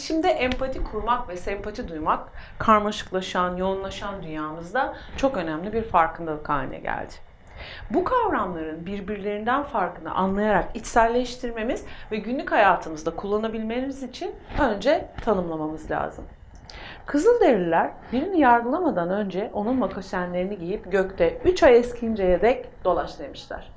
Şimdi empati kurmak ve sempati duymak karmaşıklaşan, yoğunlaşan dünyamızda çok önemli bir farkındalık haline geldi. Bu kavramların birbirlerinden farkını anlayarak içselleştirmemiz ve günlük hayatımızda kullanabilmemiz için önce tanımlamamız lazım. Kızılderililer birini yargılamadan önce onun makasenlerini giyip gökte 3 ay eskinceye dek dolaş demişler.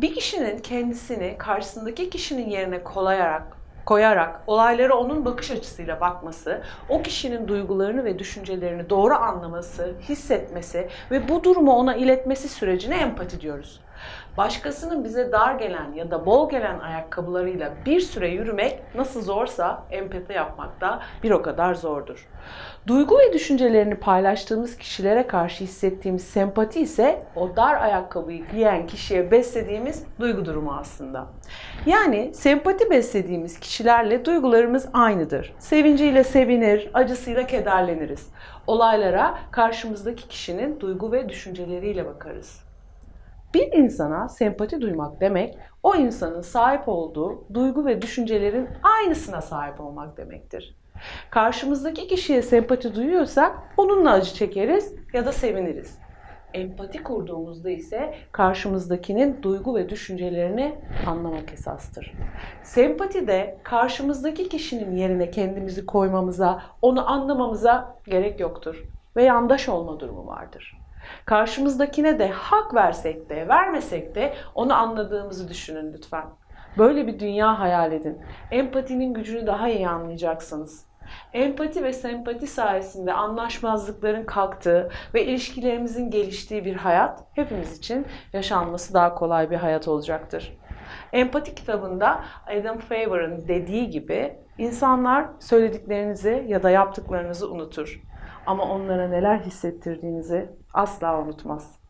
Bir kişinin kendisini karşısındaki kişinin yerine kolayarak koyarak olaylara onun bakış açısıyla bakması, o kişinin duygularını ve düşüncelerini doğru anlaması, hissetmesi ve bu durumu ona iletmesi sürecine empati diyoruz. Başkasının bize dar gelen ya da bol gelen ayakkabılarıyla bir süre yürümek nasıl zorsa empati yapmak da bir o kadar zordur. Duygu ve düşüncelerini paylaştığımız kişilere karşı hissettiğimiz sempati ise o dar ayakkabıyı giyen kişiye beslediğimiz duygu durumu aslında. Yani sempati beslediğimiz kişilerle duygularımız aynıdır. Sevinciyle sevinir, acısıyla kederleniriz. Olaylara karşımızdaki kişinin duygu ve düşünceleriyle bakarız. Bir insana sempati duymak demek, o insanın sahip olduğu duygu ve düşüncelerin aynısına sahip olmak demektir. Karşımızdaki kişiye sempati duyuyorsak onunla acı çekeriz ya da seviniriz. Empati kurduğumuzda ise karşımızdakinin duygu ve düşüncelerini anlamak esastır. Sempati de karşımızdaki kişinin yerine kendimizi koymamıza, onu anlamamıza gerek yoktur ve yandaş olma durumu vardır. Karşımızdakine de hak versek de vermesek de onu anladığımızı düşünün lütfen. Böyle bir dünya hayal edin. Empatinin gücünü daha iyi anlayacaksınız. Empati ve sempati sayesinde anlaşmazlıkların kalktığı ve ilişkilerimizin geliştiği bir hayat hepimiz için yaşanması daha kolay bir hayat olacaktır. Empati kitabında Adam Favor'ın dediği gibi insanlar söylediklerinizi ya da yaptıklarınızı unutur. Ama onlara neler hissettirdiğinizi asla unutmaz.